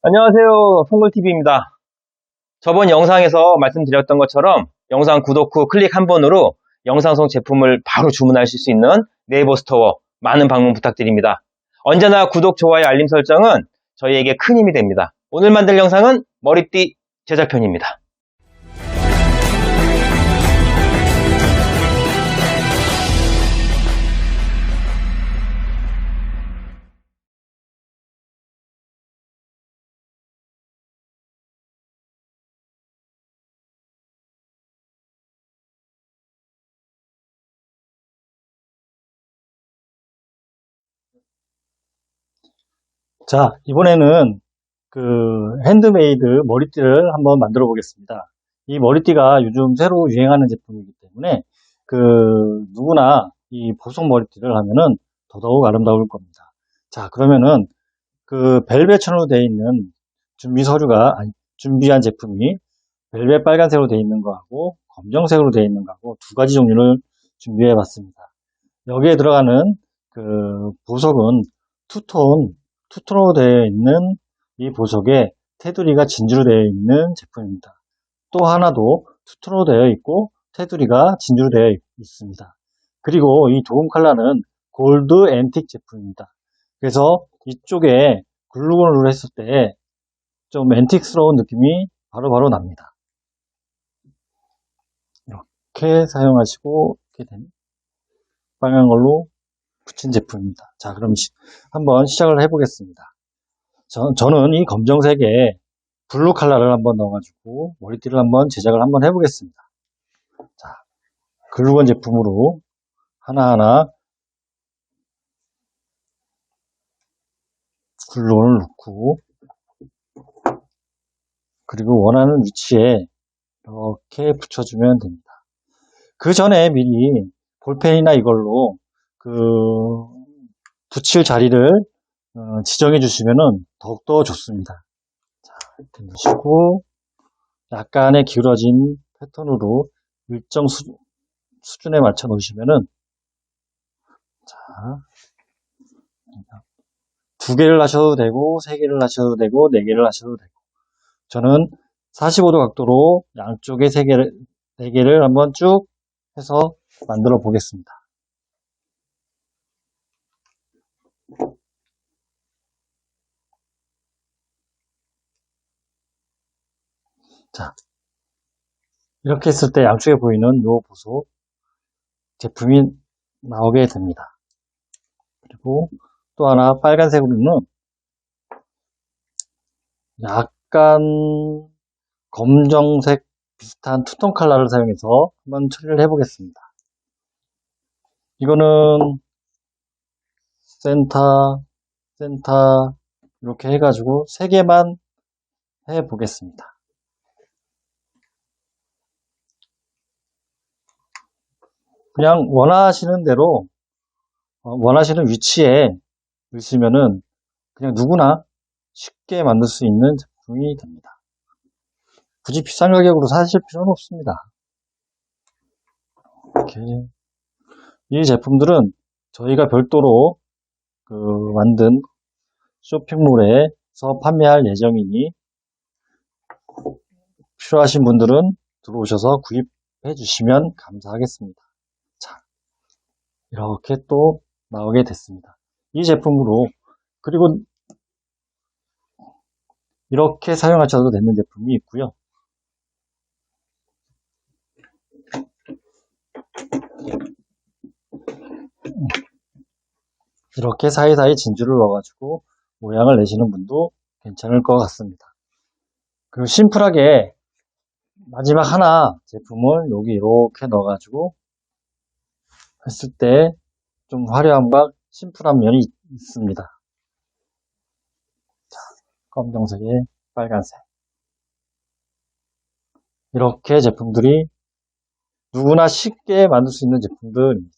안녕하세요. 송글TV입니다. 저번 영상에서 말씀드렸던 것처럼 영상 구독 후 클릭 한 번으로 영상송 제품을 바로 주문하실 수 있는 네이버 스토어 많은 방문 부탁드립니다. 언제나 구독, 좋아요, 알림 설정은 저희에게 큰 힘이 됩니다. 오늘 만들 영상은 머리띠 제작편입니다. 자, 이번에는 그 핸드메이드 머리띠를 한번 만들어 보겠습니다. 이 머리띠가 요즘 새로 유행하는 제품이기 때문에 그 누구나 이 보석 머리띠를 하면은 더더욱 아름다울 겁니다. 자, 그러면은 그 벨벳천으로 되어 있는 준비 서류가 아니, 준비한 제품이 벨벳 빨간색으로 되어 있는 거하고 검정색으로 되어 있는 거하고 두 가지 종류를 준비해 봤습니다. 여기에 들어가는 그 보석은 투톤 투톤으로 되어 있는 이 보석에 테두리가 진주로 되어 있는 제품입니다. 또 하나도 투톤으로 되어 있고 테두리가 진주로 되어 있습니다. 그리고 이 도금 컬러는 골드 앤틱 제품입니다. 그래서 이쪽에 글루건을 했을 때 좀 앤틱스러운 느낌이 바로바로 납니다. 이렇게 사용하시고 이렇게 된 빨간 걸로 붙인 제품입니다. 자, 그럼 시- 한번 시작을 해보겠습니다. 저, 저는 이 검정색에 블루 컬러를 한번 넣어가지고 머리띠를 한번 제작을 한번 해보겠습니다. 자, 글루건 제품으로 하나하나 글루건을 넣고 그리고 원하는 위치에 이렇게 붙여주면 됩니다. 그 전에 미리 볼펜이나 이걸로 그 붙일 자리를 어, 지정해 주시면은 더욱더 좋습니다. 자, 이렇게 넣으시고 약간의 기울어진 패턴으로 일정 수, 수준에 맞춰 놓으시면은 자, 두 개를 하셔도 되고 세 개를 하셔도 되고 네 개를 하셔도 되고 저는 45도 각도로 양쪽에 세 개를 네 개를 한번 쭉 해서 만들어 보겠습니다. 자, 이렇게 했을 때 양쪽에 보이는 요 보석 제품이 나오게 됩니다. 그리고 또 하나 빨간색으로는 약간 검정색 비슷한 투톤 컬러를 사용해서 한번 처리를 해보겠습니다. 이거는 센터, 센터 이렇게 해가지고 세 개만 해보겠습니다. 그냥 원하시는 대로 어, 원하시는 위치에 넣으시면은 그냥 누구나 쉽게 만들 수 있는 제품이 됩니다. 굳이 비싼 가격으로 사실 필요는 없습니다. 이렇게 이 제품들은 저희가 별도로 그 만든 쇼핑몰에서 판매할 예정이니 필요하신 분들은 들어오셔서 구입해 주시면 감사하겠습니다. 자, 이렇게 또 나오게 됐습니다. 이 제품으로 그리고 이렇게 사용하셔도 되는 제품이 있고요. 이렇게 사이사이 진주를 넣어가지고 모양을 내시는 분도 괜찮을 것 같습니다. 그리고 심플하게 마지막 하나 제품을 여기 이렇게 넣어가지고 했을 때 좀 화려함과 심플한 면이 있- 있습니다. 자, 검정색에 빨간색. 이렇게 제품들이 누구나 쉽게 만들 수 있는 제품들입니다.